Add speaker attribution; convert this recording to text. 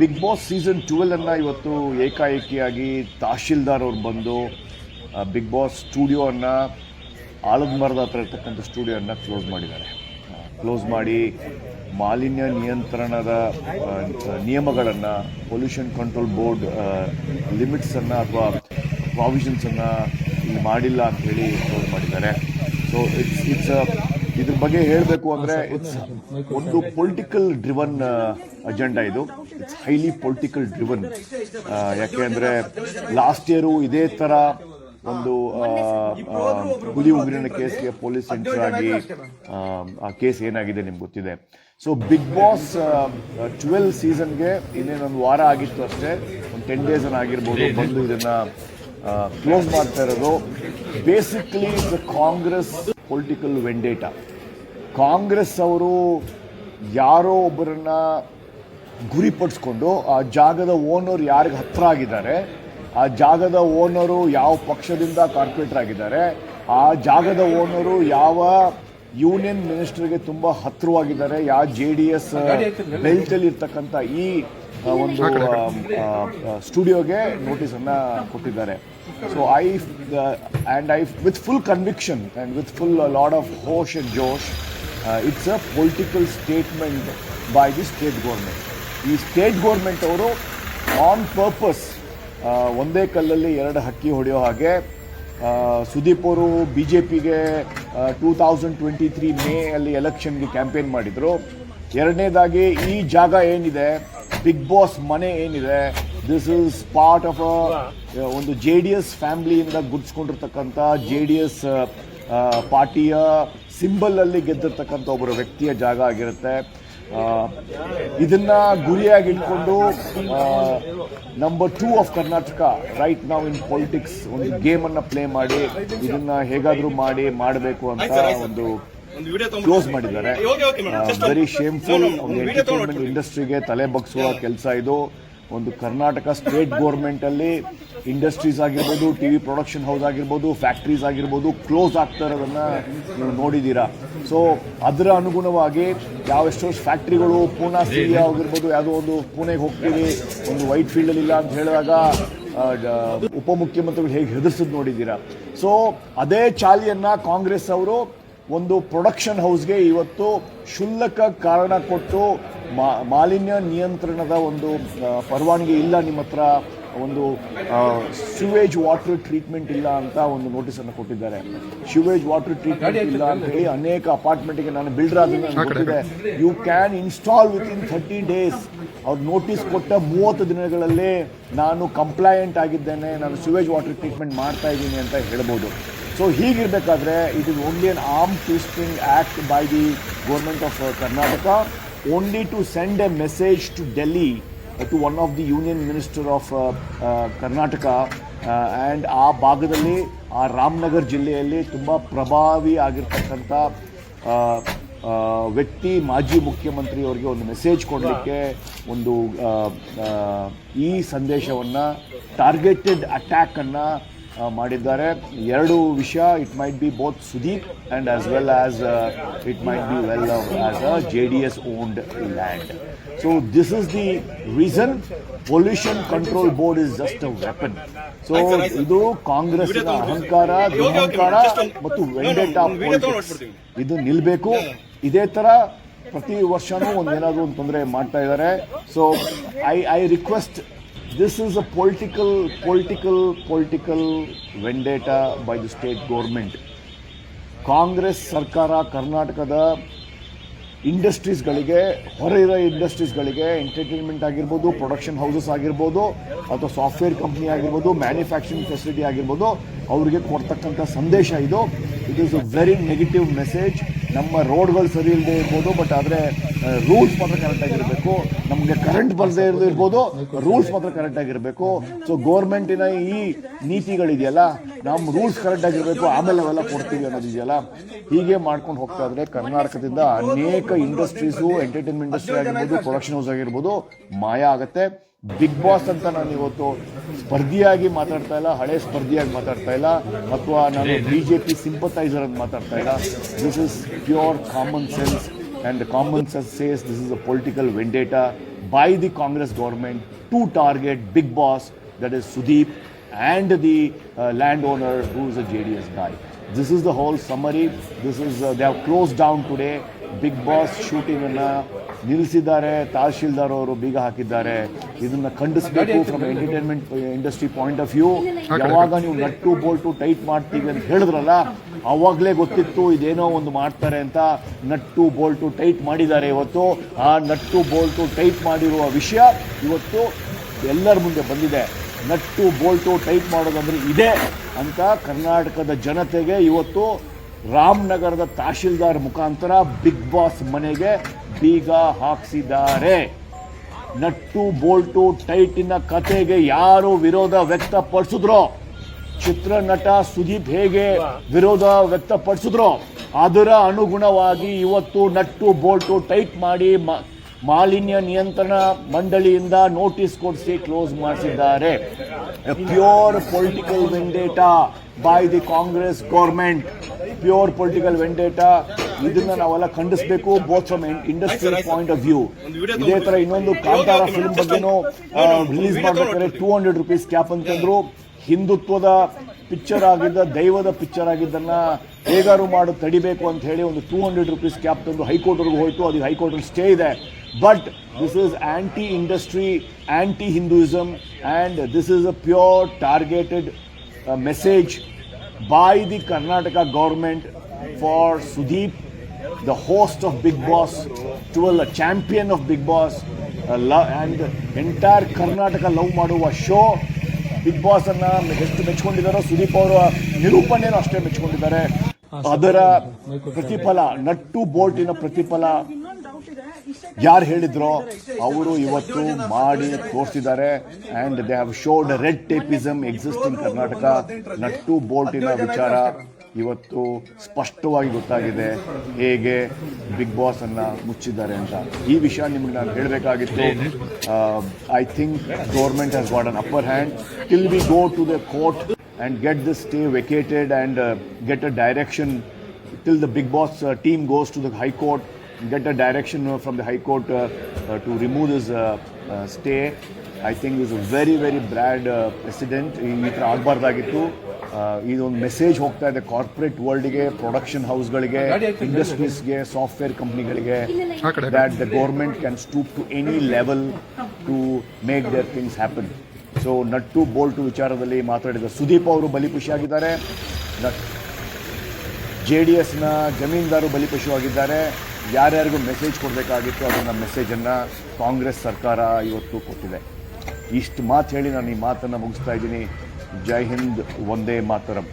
Speaker 1: Big boss season twelve ಇವತ್ತು ಏಕಾಏಕಿಯಾಗಿ ತಹಶೀಲ್ದಾರ್ ಅವ್ರು ಬಂದು ಬಿಗ್ ಬಾಸ್ ಸ್ಟುಡಿಯೋವನ್ನು ಆಲದ ಮರದ ಹತ್ರ ಇರ್ತಕ್ಕಂಥ ಸ್ಟುಡಿಯೋನ ಕ್ಲೋಸ್ ಮಾಡಿದ್ದಾರೆ. ಕ್ಲೋಸ್ ಮಾಡಿ ಮಾಲಿನ್ಯ ನಿಯಂತ್ರಣದ ನಿಯಮಗಳನ್ನು ಪೊಲ್ಯೂಷನ್ ಕಂಟ್ರೋಲ್ ಬೋರ್ಡ್ ಲಿಮಿಟ್ಸನ್ನು ಅಥವಾ ಪ್ರಾವಿಷನ್ಸನ್ನು ಮಾಡಿಲ್ಲ ಅಂತ ಹೇಳಿ ಕ್ಲೋಸ್ ಮಾಡಿದ್ದಾರೆ. ಸೊ ಇಟ್ಸ್ ಇಟ್ಸ್ ಇದ್ರ ಬಗ್ಗೆ ಹೇಳಬೇಕು ಅಂದರೆ ಇಟ್ಸ್ ಒಂದು ಪೊಲಿಟಿಕಲ್ ಡ್ರಿವನ್ ಅಜೆಂಡಾ ಇದು. ಇಟ್ಸ್ ಹೈಲಿ ಪೊಲಿಟಿಕಲ್ ಡ್ರಿವನ್ ಯಾಕೆ ಅಂದರೆ ಲಾಸ್ಟ್ ಇಯರು ಇದೇ ಥರ ಒಂದು ಹುಲಿ ಉಗುರಿನ ಕೇಸ್ಗೆ ಪೊಲೀಸ್ ಎಂಟರ್ ಆಗಿ ಆ, ಆ ಕೇಸ್ ಏನಾಗಿದೆ ನಿಮ್ಗೆ ಗೊತ್ತಿದೆ. ಸೊ ಬಿಗ್ ಬಾಸ್ ಟ್ವೆಲ್ ಸೀಸನ್ಗೆ ಇನ್ನೇನೊಂದು ವಾರ ಆಗಿತ್ತು ಅಷ್ಟೇ. ಒಂದು ಟೆನ್ ಡೇಸ್ ಆಗಿರ್ಬೋದು. ಬಂದು ಇದನ್ನ ಕ್ಲೋಸ್ ಮಾಡ್ತಾ ಇರೋದು. Basically the Congress political vendetta Congress ಅವರು ಯಾರೋ ಒಬ್ಬರನ್ನ ಗುರಿಪಡಿಸ್ಕೊಂಡು ಆ ಜಾಗದ ಓನರ್ ಯಾರಿಗೆ ಹತ್ರ ಆಗಿದ್ದಾರೆ ಆ ಜಾಗದ ಓನರು ಯಾವ ಪಕ್ಷದಿಂದ ಕಾರ್ಪೊರೇಟರ್ ಆಗಿದ್ದಾರೆ ಆ ಜಾಗದ ಓನರು ಯಾವ ಯೂನಿಯನ್ ಮಿನಿಸ್ಟರ್ಗೆ ತುಂಬ ಹತ್ರವಾಗಿದ್ದಾರೆ ಯಾವ ಜೆ ಡಿ ಎಸ್ ಬೆಲ್ಟಲ್ಲಿ ಇರ್ತಕ್ಕಂಥ ಈ ಒಂದು ಸ್ಟುಡಿಯೋಗೆ ನೋಟಿಸನ್ನು ಕೊಟ್ಟಿದ್ದಾರೆ. So I and I with full conviction and with full lot of ಹೋಶ್ and Josh it's a political statement by the state government ಈ ಸ್ಟೇಟ್ ಗೌರ್ಮೆಂಟ್ ಅವರು ಆನ್ ಪರ್ಪಸ್ ಒಂದೇ ಕಲ್ಲಲ್ಲಿ ಎರಡು ಹಕ್ಕಿ ಹೊಡೆಯೋ ಹಾಗೆ ಸುದೀಪ್ ಅವರು ಬಿ ಜೆ ಪಿಗೆ two thousand twenty three May ಅಲ್ಲಿ ಎಲೆಕ್ಷನ್ಗೆ ಕ್ಯಾಂಪೇನ್ ಮಾಡಿದರು. ಎರಡನೇದಾಗಿ ಈ ಜಾಗ ಏನಿದೆ ಬಿಗ್ ಬಾಸ್ ಮನೆ ಏನಿದೆ? ದಿಸ್ ಇಸ್ ಪಾರ್ಟ್ ಆಫ್ ಒಂದು ಜೆ ಡಿ ಎಸ್ ಫ್ಯಾಮ್ಲಿಯಿಂದ ಗುಡ್ಸ್ಕೊಂಡಿರ್ತಕ್ಕಂಥ ಜೆ ಡಿ ಎಸ್ ಪಾರ್ಟಿಯ ಸಿಂಬಲಲ್ಲಿ ಗೆದ್ದಿರ್ತಕ್ಕಂಥ ಒಬ್ಬರ ವ್ಯಕ್ತಿಯ ಜಾಗ ಆಗಿರುತ್ತೆ. ಆ, ಇದನ್ನ ಗುರಿಯಾಗಿ ಇಟ್ಕೊಂಡು number two of Karnataka right ನಾವು ಇನ್ ಪೊಲಿಟಿಕ್ಸ್ ಒಂದು ಗೇಮ್ ಅನ್ನ ಪ್ಲೇ ಮಾಡಿ ಇದನ್ನ ಹೇಗಾದರೂ ಮಾಡಿ ಮಾಡಬೇಕು ಅಂತ ಒಂದು ಕ್ಲೋಸ್ ಮಾಡಿದ್ದಾರೆ. ವೆರಿ ಶೇಮ್ಫುಲ್ ಒಂದು ಎಂಟರ್ಟೈನ್ಮೆಂಟ್ ಇಂಡಸ್ಟ್ರಿಗೆ ತಲೆ ಬಗ್ಸುವ ಕೆಲಸ ಇದು. ಒಂದು ಕರ್ನಾಟಕ ಸ್ಟೇಟ್ ಗೋರ್ಮೆಂಟ್ ಅಲ್ಲಿ ಇಂಡಸ್ಟ್ರೀಸ್ ಆಗಿರ್ಬೋದು ಟಿವಿ ಪ್ರೊಡಕ್ಷನ್ ಹೌಸ್ ಆಗಿರ್ಬೋದು ಫ್ಯಾಕ್ಟ್ರೀಸ್ ಆಗಿರ್ಬೋದು ಕ್ಲೋಸ್ ಆಗ್ತಾ ಇರೋದನ್ನ ನೀವು ನೋಡಿದ್ದೀರಾ. ಸೊ ಅದರ ಅನುಗುಣವಾಗಿ ಯಾವ ಯಾವೆಷ್ಟೋ ಫ್ಯಾಕ್ಟ್ರಿಗಳು ಪೂನಾ ಸಿಟಿ ಆಗಿರ್ಬೋದು ಯಾವುದೋ ಒಂದು ಪುಣೆಗೆ ಹೋಗ್ತೀವಿ ಒಂದು ವೈಟ್ ಫೀಲ್ಡಲ್ಲಿ ಇಲ್ಲ ಅಂತ ಹೇಳಿದಾಗ ಉಪಮುಖ್ಯಮಂತ್ರಿಗಳು ಹೇಗೆ ಹೆದರ್ಸೋದು ನೋಡಿದ್ದೀರಾ. ಸೊ ಅದೇ ಚಾಲಿಯನ್ನ ಕಾಂಗ್ರೆಸ್ ಅವರು ಒಂದು ಪ್ರೊಡಕ್ಷನ್ ಹೌಸ್ಗೆ ಇವತ್ತು ಶುಲ್ಕ ಕಾರಣ ಕೊಟ್ಟು ಮಾ- ಮಾಲಿನ್ಯ ನಿಯಂತ್ರಣದ ಒಂದು ಪರವಾನಗಿ ಇಲ್ಲ ನಿಮ್ಮ ಹತ್ರ ಒಂದು ಶಿವೇಜ್ ವಾಟರ್ ಟ್ರೀಟ್ಮೆಂಟ್ ಇಲ್ಲ ಅಂತ ಒಂದು ನೋಟಿಸನ್ನು ಕೊಟ್ಟಿದ್ದಾರೆ. ಶಿವೇಜ್ ವಾಟರ್ ಟ್ರೀಟ್ಮೆಂಟ್ ಇಲ್ಲ ಅಂತ ಹೇಳಿ ಅನೇಕ ಅಪಾರ್ಟ್ಮೆಂಟ್ಗೆ ನಾನು ಬಿಲ್ಡರ್ ಆದ್ರೆ ಕೊಟ್ಟಿದ್ದೆ you can install within thirty days ಅವ್ರು ನೋಟಿಸ್ ಕೊಟ್ಟ ಮೂವತ್ತು ದಿನಗಳಲ್ಲಿ ನಾನು ಕಂಪ್ಲೈಂಟ್ ಆಗಿದ್ದೇನೆ. ನಾನು ಸ್ಯೂವೇಜ್ ವಾಟರ್ ಟ್ರೀಟ್ಮೆಂಟ್ ಮಾಡ್ತಾ ಇದ್ದೀನಿ ಅಂತ ಹೇಳ್ಬೋದು. So ಹೀಗಿರಬೇಕಾದ್ರೆ it is only an arm twisting act by the government of Karnataka only to send a message to Delhi to one of the union minister of Karnataka and ಆ ಭಾಗದಲ್ಲಿ, ಆ ರಾಮನಗರ್ ಜಿಲ್ಲೆಯಲ್ಲಿ ತುಂಬ ಪ್ರಭಾವಿ ಆಗಿರ್ತಕ್ಕಂಥ ವ್ಯಕ್ತಿ, ಮಾಜಿ ಮುಖ್ಯಮಂತ್ರಿಯವರಿಗೆ ಒಂದು ಮೆಸೇಜ್ ಕೊಡಲಿಕ್ಕೆ ಒಂದು ಈ ಸಂದೇಶವನ್ನು ಟಾರ್ಗೆಟೆಡ್ ಅಟ್ಯಾಕನ್ನು ಮಾಡಿದ್ದಾರೆ. ಎರಡು ವಿಷಯ it might be both Sudeep and as well as it might be well as a J D S owned land so this is the reason pollution control board is just a weapon so ಇದು ಕಾಂಗ್ರೆಸ್ ಅಹಂಕಾರ ದುರಹಂಕಾರ ಮತ್ತು ವೆಂಡೆಟಾ politics ಇದು ನಿಲ್ಲಬೇಕು ಇದೇ ಥರ ಪ್ರತಿ ವರ್ಷನೂ ಒಂದೇನಾದರೂ ಒಂದು ತೊಂದರೆ ಮಾಡ್ತಾ ಇದ್ದಾರೆ. So I I request this is a political political political vendetta by the state government Congress ಸರ್ಕಾರ ಕರ್ನಾಟಕದ ಇಂಡಸ್ಟ್ರೀಸ್ಗಳಿಗೆ ಹೊರ ಇರೋ ಇಂಡಸ್ಟ್ರೀಸ್ಗಳಿಗೆ ಎಂಟರ್ಟೈನ್ಮೆಂಟ್ ಆಗಿರ್ಬೋದು ಪ್ರೊಡಕ್ಷನ್ ಹೌಸಸ್ ಆಗಿರ್ಬೋದು, ಅಥವಾ ಸಾಫ್ಟ್ವೇರ್ ಕಂಪ್ನಿ ಆಗಿರ್ಬೋದು ಮ್ಯಾನುಫ್ಯಾಕ್ಚರಿಂಗ್ ಫೆಸಿಲಿಟಿ ಆಗಿರ್ಬೋದು, ಅವರಿಗೆ ಕೊಡ್ತಕ್ಕಂಥ ಸಂದೇಶ ಇದು. It is a very negative message ನಮ್ಮ ರೋಡ್ಗಳು ಸರಿ ಇಲ್ಲದೆ ಇರ್ಬೋದು ಬಟ್ ಆದರೆ ರೂಲ್ಸ್ ಮಾತ್ರ ಕರೆಕ್ಟಾಗಿರಬೇಕು ನಮಗೆ ಕರೆಂಟ್ ಬರದೇ ಇರೋದು ಇರ್ಬೋದು ರೂಲ್ಸ್ ಮಾತ್ರ ಕರೆಕ್ಟಾಗಿರಬೇಕು ಸೊ ಗೌರ್ಮೆಂಟಿನ ಈ ನೀತಿಗಳಿದೆಯಲ್ಲ ನಮ್ಮ ರೂಲ್ಸ್ ಕರೆಕ್ಟಾಗಿರಬೇಕು ಆಮೇಲೆ ಅವೆಲ್ಲ ಕೊಡ್ತೀವಿ ಅನ್ನೋದಿದೆಯಲ್ಲ ಹೀಗೆ ಮಾಡ್ಕೊಂಡು ಹೋಗ್ತಾ ಇದ್ರೆ ಕರ್ನಾಟಕದಿಂದ ಅನೇಕ ಇಂಡಸ್ಟ್ರೀಸು ಎಂಟರ್ಟೈನ್ಮೆಂಟ್ ಇಂಡಸ್ಟ್ರಿ ಆಗಿರ್ಬೋದು ಪ್ರೊಡಕ್ಷನ್ ಹೌಸ್ ಆಗಿರ್ಬೋದು, ಮಾಯ ಆಗುತ್ತೆ. ಬಿಗ್ ಬಾಸ್ ಅಂತ ನಾನು ಇವತ್ತು ಸ್ಪರ್ಧಿಯಾಗಿ ಮಾತಾಡ್ತಾ ಇಲ್ಲ ಹಳೆ ಸ್ಪರ್ಧಿಯಾಗಿ ಮಾತಾಡ್ತಾ ಇಲ್ಲ ಅಥವಾ ನಾನು ಬಿ ಜೆ ಪಿ ಸಿಂಪತೈಸರ್ ಅಂತ ಮಾತಾಡ್ತಾ ಇಲ್ಲ this is pure common sense and the common sense says this is a political vendetta by the Congress government to target Big Boss, that is Sudeep, and the uh, landowner who is a JDS guy. This is the whole summary. This is uh, they have closed down today. Bigg Boss ಶೂಟಿಂಗನ್ನು ಅನ್ನ ನಿಲ್ಲಿಸಿದ್ದಾರೆ. ತಹಶೀಲ್ದಾರ್ ಅವರು ಬೀಗ ಹಾಕಿದ್ದಾರೆ. ಇದನ್ನ ಖಂಡಿಸಬೇಕು from entertainment industry point of view ಯಾವಾಗ ನೀವು nut Bolt tight ಮಾಡ್ತೀವಿ ಅಂತ ಹೇಳಿದ್ರಲ್ಲ ಆವಾಗಲೇ ಗೊತ್ತಿತ್ತು ಇದೇನೋ ಒಂದು ಮಾಡ್ತಾರೆ ಅಂತ. ನಟ್ಟು ಬೋಲ್ಟು ಟೈಟ್ ಮಾಡಿದ್ದಾರೆ ಇವತ್ತು. ಆ ನಟ್ಟು ಬೋಲ್ಟು ಟೈಟ್ ಮಾಡಿರುವ ವಿಷಯ ಇವತ್ತು ಎಲ್ಲರ ಮುಂದೆ ಬಂದಿದೆ. ನಟ್ಟು ಬೋಲ್ಟು ಟೈಟ್ ಮಾಡೋದಂದ್ರೆ ಇದೆ ಅಂತ ಕರ್ನಾಟಕದ ಜನತೆಗೆ ಇವತ್ತು ರಾಮನಗರದ ತಹಶೀಲ್ದಾರ್ ಮುಖಾಂತರ ಬಿಗ್ ಬಾಸ್ ಮನೆಗೆ ಬೀಗ ಹಾಕಿಸಿದ್ದಾರೆ. ನಟ್ಟು ಬೋಲ್ಟು ಟೈಟಿನ ಕತೆಗೆ ಯಾರು ವಿರೋಧ ವ್ಯಕ್ತಪಡಿಸಿದ್ರೋ? ಚಿತ್ರನಟ ಸುದೀಪ್ ಹೇಗೆ ವಿರೋಧ ವ್ಯಕ್ತಪಡಿಸಿದ್ರು? ಅದರ ಅನುಗುಣವಾಗಿ ಇವತ್ತು ನಟ್ಟು ಬೋಲ್ಟು ಟೈಟ್ ಮಾಡಿ ಮಾಲಿನ್ಯ ನಿಯಂತ್ರಣ ಮಂಡಳಿಯಿಂದ ನೋಟಿಸ್ ಕೊಡಿಸಿ ಕ್ಲೋಸ್ ಮಾಡಿಸಿದ್ದಾರೆ. Pure political vendetta by the Congress government. Pure political vendetta ಇದನ್ನ ನಾವೆಲ್ಲ ಖಂಡಿಸಬೇಕು both from industrial point of view ಇದೇ ತರ ಇನ್ನೊಂದು ಕಾಂತಾರ ಫಿಲ್ಮ್ ಬಗ್ಗೆನೂ ರಿಲೀಸ್ ಮಾಡ್ಬೇಕಾದ್ರೆ ಟೂ ಹಂಡ್ರೆಡ್ ರುಪೀಸ್ ಕ್ಯಾಪ್ ಅಂತಂದ್ರು ಹಿಂದುತ್ವದ ಪಿಕ್ಚರ್ ಆಗಿದ್ದ, ದೈವದ ಪಿಕ್ಚರ್ ಆಗಿದ್ದನ್ನ ಹೇಗಾರು ಮಾಡಿ, ತಡಿಬೇಕು ಅಂತ ಹೇಳಿ ಒಂದು ಟೂ ಹಂಡ್ರೆಡ್ ರುಪೀಸ್ ಕ್ಯಾಪ್ ತಂದು ಹೈಕೋರ್ಟ್ವರೆಗೂ ಹೋಯ್ತು. ಅದು ಹೈಕೋರ್ಟಲ್ಲಿ ಸ್ಟೇ ಇದೆ. But this is anti industry anti Hinduism and this is a pure targeted message by the Karnataka government for Sudeep, the host of Big Boss, to a champion of Big Boss, uh, and and entire Karnataka love ಮಾಡುವ show Bigg Boss ಅನ್ನ ಎಷ್ಟು ಮೆಚ್ಕೊಂಡಿದ್ದಾರೋ ಸುದೀಪ್ ಅವರ ನಿರೂಪಣೆಯನ್ನು ಅಷ್ಟೇ ಮೆಚ್ಕೊಂಡಿದ್ದಾರೆ ಅದರ ಪ್ರತಿಫಲ nut ಬೋಲ್ಟಿನ ಪ್ರತಿಫಲ ಯಾರು ಹೇಳಿದ್ರೋ? ಅವರು ಇವತ್ತು ಮಾಡಿ ತೋರಿಸಿದ್ದಾರೆ and they have showed red tapism exist Karnataka nut ಬೋಲ್ಟಿನ ವಿಚಾರ ಇವತ್ತು ಸ್ಪಷ್ಟವಾಗಿ ಗೊತ್ತಾಗಿದೆ. ಹೇಗೆ ಬಿಗ್ ಬಾಸ್ ಅನ್ನ ಮುಚ್ಚಿದ್ದಾರೆ ಅಂತ. ಈ ವಿಷಯ ನಿಮ್ಗೆ ನಾನು ಹೇಳಬೇಕಾಗಿತ್ತು. I think government has got an upper hand till we go to the court and get the stay vacated and get a direction till the Bigg Boss team goes to the high court get a direction uh, from the high court uh, uh, to remove this uh, uh, stay i think is a very very bad uh, precedent ಈ ಥರ ಆಗಬಾರ್ದಾಗಿತ್ತು ಇದೊಂದು message ಹೋಗ್ತಾ ಇದೆ corporate ವರ್ಲ್ಡ್ಗೆ production ಹೌಸ್ಗಳಿಗೆ ಇಂಡಸ್ಟ್ರೀಸ್ಗೆ software ಕಂಪ್ನಿಗಳಿಗೆ that the government can stoop to any level to make their things happen. So nut bolt ವಿಚಾರದಲ್ಲಿ ಮಾತಾಡಿದ ಸುದೀಪ್ ಅವರು ಬಲಿಪಶುವಾಗಿದ್ದಾರೆ ಜೆ ಡಿ ಎಸ್ನ ಜಮೀನ್ದಾರು ಬಲಿಪಶುವಾಗಿದ್ದಾರೆ ಯಾರ್ಯಾರಿಗೂ ಮೆಸೇಜ್ ಕೊಡಬೇಕಾಗಿತ್ತು, ಅದನ್ನು ಮೆಸೇಜನ್ನು ಕಾಂಗ್ರೆಸ್ ಸರ್ಕಾರ ಇವತ್ತು ಕೊಟ್ಟಿದೆ. ಇಷ್ಟು ಮಾತು ಹೇಳಿ ನಾನು ಈ ಮಾತನ್ನು ಮುಗಿಸ್ತಾ ಇದ್ದೀನಿ. ಜೈ ಹಿಂದ್ ಒಂದೇ ಮಾತರಂ.